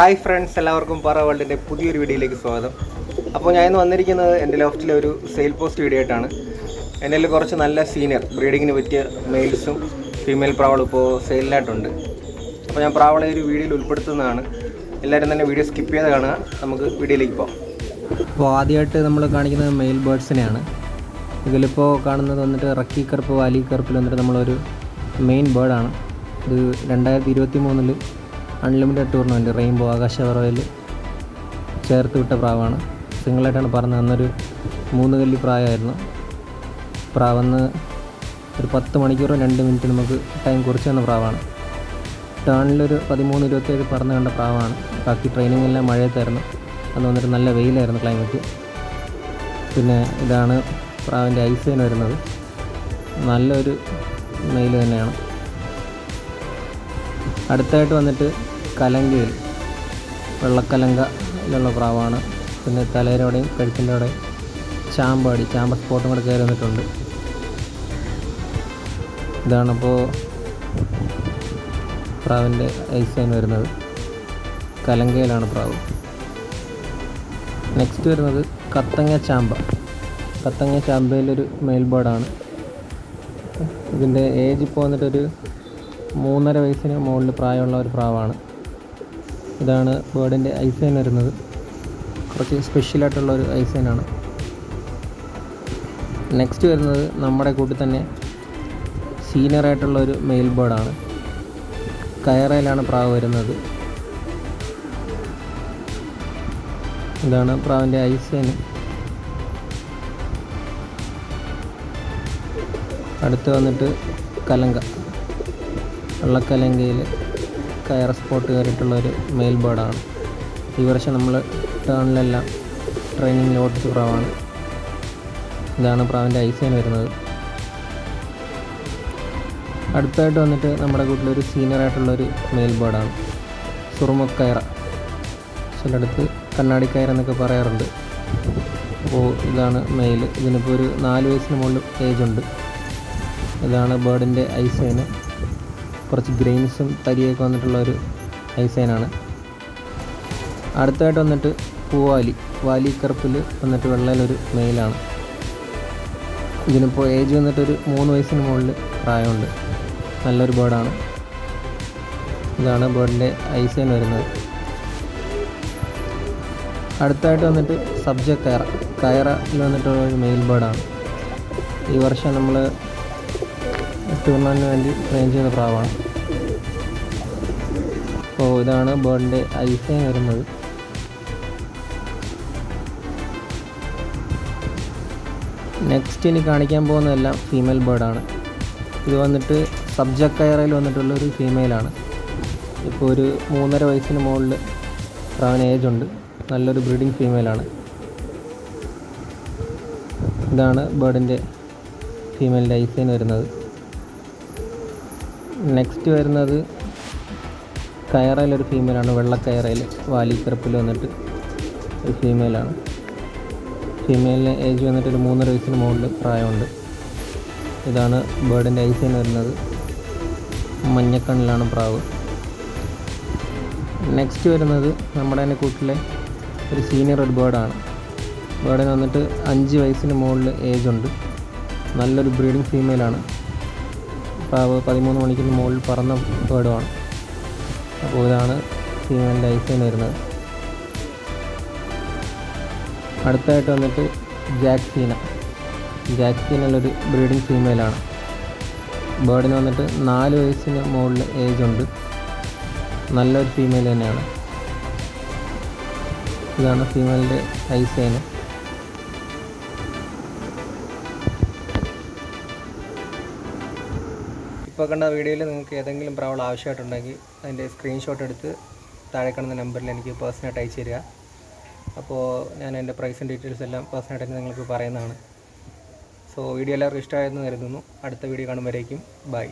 Hi friends എല്ലാവർക്കും പറ വേൾഡിന്റെ പുതിയൊരു വീഡിയോയിലേക്ക് സ്വാഗതം. അപ്പോൾ ഞാൻ ഇന്ന് വന്നിരിക്കുന്നത് എന്റെ ലോഫ്റ്റിലെ ഒരു സെയിൽ പോസ്റ്റ് വീഡിയോ ആയിട്ടാണ്. എന്റെ കുറച്ച് നല്ല സീനിയർ ബ്രീഡിങ്ങിന് പറ്റിയ മെയിൽസും ഫീമെയിൽ പ്രാവളും ഇപ്പോൾ സെയിലിനായിട്ടുണ്ട് അപ്പോൾ ഞാൻ പ്രാവളെ ഒരു വീഡിയോയിൽ ഉൾപ്പെടുത്തുന്നതാണ്. എല്ലാവരും തന്നെ വീഡിയോ സ്കിപ്പ് ചെയ്ത് കാണുക. നമുക്ക് വീഡിയോയിലേക്ക് പോകാം. അപ്പോൾ ആദ്യമായിട്ട് നമ്മൾ കാണിക്കുന്നത് മെയിൽ ബേർഡ്സിനെയാണ് ഇതിലിപ്പോൾ കാണുന്നത് വന്നിട്ട് റക്കി കറുപ്പ് വാലി കറുപ്പിൽ വന്നിട്ട് നമ്മളൊരു മെയിൻ ബേർഡാണ് ഇത് രണ്ടായിരത്തി ഇരുപത്തി മൂന്നിൽ അൺലിമിറ്റഡ് ടൂർണമെന്റ് റെയിൻബോ ആകാശ പറവയിൽ ചേർത്ത് വിട്ട പ്രാവാണ്. സിംഗിളായിട്ടാണ് പറഞ്ഞത്. അന്നൊരു മൂന്ന് കല്ലി പ്രായമായിരുന്നു. പ്രാവന്ന് ഒരു പത്ത് മണിക്കൂറോ രണ്ട് മിനിറ്റ് നമുക്ക് ടൈം കുറച്ച് തന്ന പ്രാവാണ്. ടേണിലൊരു പതിമൂന്ന് ഇരുപത്തേഴ് പറന്ന് കണ്ട പ്രാവാണ്. ബാക്കി ട്രെയിനിങ് എല്ലാം മഴയത്തായിരുന്നു. അന്ന് വന്നിട്ട് നല്ല വെയിലായിരുന്നു ക്ലൈമറ്റ് പിന്നെ ഇതാണ് പ്രാവിന്റെ ഐസൈൻ വരുന്നത്. നല്ലൊരു മെയിൽ തന്നെയാണ്. അടുത്തായിട്ട് വന്നിട്ട് കലങ്കയിൽ വെള്ളക്കലങ്കയിലുള്ള പ്രാവാണ്. പിന്നെ തലേരോടെയും കഴുത്തിന്റെ അവിടെയും ചാമ്പാടി ചാമ്പ സ്പോട്ടും കൂടെ കയറി വന്നിട്ടുണ്ട്. ഇതാണിപ്പോൾ പ്രാവിന്റെ ഐസൈൻ വരുന്നത്. കലങ്കയിലാണ് പ്രാവ്. നെക്സ്റ്റ് വരുന്നത് കത്തങ്ങ ചാമ്പ. കത്തങ്ങ ചാമ്പയിലൊരു മെയിൽ ബേർഡാണ് ഇതിന്റെ ഏജ് ഇപ്പോൾ വന്നിട്ടൊരു മൂന്നര വയസ്സിന് മുകളിൽ പ്രായമുള്ള ഒരു പ്രാവാണ്. ഇതാണ് ബേർഡിന്റെ ഐസൈൻ വരുന്നത്. കുറച്ച് സ്പെഷ്യലായിട്ടുള്ള ഒരു ഐസൈനാണ് നെക്സ്റ്റ് വരുന്നത് നമ്മുടെ കൂട്ടിൽ തന്നെ സീനിയറായിട്ടുള്ള ഒരു മെയിൽ ബേർഡാണ് കയറയിലാണ് പ്രാവ് വരുന്നത്. ഇതാണ് പ്രാവിന്റെ ഐസൈൻ അടുത്ത് വന്നിട്ട് കലങ്ക. വെള്ളക്കലങ്കയിൽ കയർ സ്പോട്ട് കയറിയിട്ടുള്ള ഒരു മെയിൽ ബേർഡാണ് ഈ വർഷം നമ്മൾ ടേണിലെല്ലാം ട്രെയിനിങ്ങിൽ ഓടിച്ച പ്രാവാണ്. ഇതാണ് പ്രാവിന്റെ ഐസൈൻ വരുന്നത്. അടുത്തായിട്ട് വന്നിട്ട് നമ്മുടെ കൂട്ടിലൊരു സീനിയറായിട്ടുള്ളൊരു മെയിൽ ബേർഡാണ് സുറുമക്കയറ ചിലടത്ത് കണ്ണാടിക്കയർ എന്നൊക്കെ പറയാറുണ്ട്. അപ്പോൾ ഇതാണ് മെയിൽ ഇതിനിപ്പോൾ ഒരു നാല് വയസ്സിന് മുകളിൽ ഉണ്ട്. ഇതാണ് ബേർഡിന്റെ ഐസൈന് കുറച്ച് ഗ്രെയിൻസും തരിയൊക്കെ വന്നിട്ടുള്ള ഒരു ഐസൈനാണ്. അടുത്തായിട്ട് വന്നിട്ട് പൂവാലി. വാലി കറുപ്പിൽ വന്നിട്ട് വെള്ളയിലൊരു മെയിലാണ്. ഇതിനിപ്പോൾ ഏജ് വന്നിട്ടൊരു മൂന്ന് വയസ്സിന് മുകളിൽ പ്രായമുണ്ട്. നല്ലൊരു ബേർഡാണ്. ഇതാണ് ബേർഡിന്റെ ഐസൈൻ വരുന്നത്. അടുത്തായിട്ട് വന്നിട്ട് സബ്ജ കയറ. കയറയിൽ വന്നിട്ടുള്ള ഒരു മെയിൽ ബേർഡാണ്. ഈ വർഷം നമ്മൾ ടൂർണമെന്റിന് വേണ്ടി ട്രെയിൻ ചെയ്ത പ്രാവാണ്. അപ്പോൾ ഇതാണ് ബേർഡിന്റെ ഐസൈൻ വരുന്നത് നെക്സ്റ്റ് ഇനി കാണിക്കാൻ പോകുന്നതെല്ലാം ഫീമെയിൽ ബേർഡാണ് ഇത് വന്നിട്ട് സബ്ജക്ട് കയറയിൽ വന്നിട്ടുള്ള ഒരു ഫീമെയിലാണ് ഇപ്പോൾ ഒരു മൂന്നര വയസ്സിന് മുകളിൽ പ്രാവിന് ഏജ് ഉണ്ട്. നല്ലൊരു ബ്രീഡിങ് ഫീമെയിലാണ് ഇതാണ് ബേർഡിന്റെ ഫീമെയിലിന്റെ ഐസൈൻ വരുന്നത്. നെക്സ്റ്റ് വരുന്നത് കയറയിലൊരു ഫീമെയിലാണ് വെള്ളക്കയറയിൽ വാലിക്കറപ്പിൽ വന്നിട്ട് ഒരു ഫീമെയിലാണ് ഫീമെയിലിന് ഏജ് വന്നിട്ട് ഒരു മൂന്നര വയസ്സിന് മുകളിൽ പ്രായമുണ്ട്. ഇതാണ് ബേർഡിന്റെ ഐസിന് വരുന്നത്. മഞ്ഞക്കണ്ണിലാണ് പ്രാവ്. നെക്സ്റ്റ് വരുന്നത് നമ്മുടെ തന്നെ കൂട്ടിലെ ഒരു സീനിയർ ഒരു ബേർഡാണ് ബേർഡിന് വന്നിട്ട് അഞ്ച് വയസ്സിന് മുകളിൽ ഏജ് ഉണ്ട്. നല്ലൊരു ബ്രീഡിങ് ഫീമെയിലാണ് പ്രാവ് പതിമൂന്ന് മണിക്ക് മുകളിൽ പറന്ന പേടുമാണ് അപ്പോൾ ഇതാണ് ഫീമെയിലിന്റെ ഐസൈൻ വരുന്നത്. അടുത്തായിട്ട് വന്നിട്ട് ജാക്സീന ജാക്സീനല്ലൊരു ബ്രീഡിങ് ഫീമെയിലാണ്. ബേർഡിന് വന്നിട്ട് നാല് വയസ്സിന് മുകളിൽ ഏജ് ഉണ്ട്. നല്ലൊരു ഫീമെയിൽ തന്നെയാണ്. ഇതാണ് ഫീമെയിലിന്റെ ഐസൈന് ഇപ്പോൾ കണ്ട വീഡിയോയിൽ നിങ്ങൾക്ക് ഏതെങ്കിലും പ്രാവൾ ആവശ്യമായിട്ടുണ്ടെങ്കിൽ അതിന്റെ സ്ക്രീൻഷോട്ട് എടുത്ത് താഴെ കാണുന്ന നമ്പറിൽ എനിക്ക് പേഴ്സണായിട്ട് അയച്ചു തരിക. അപ്പോൾ ഞാൻ എന്റെ പ്രൈസും ഡീറ്റെയിൽസ് എല്ലാം പേഴ്സണായിട്ട് നിങ്ങൾക്ക് പറയുന്നതാണ്. സോ വീഡിയോ എല്ലാവർക്കും ഇഷ്ടമായെന്ന് കരുതുന്നു. അടുത്ത വീഡിയോ കാണുമ്പോഴേക്കും ബൈ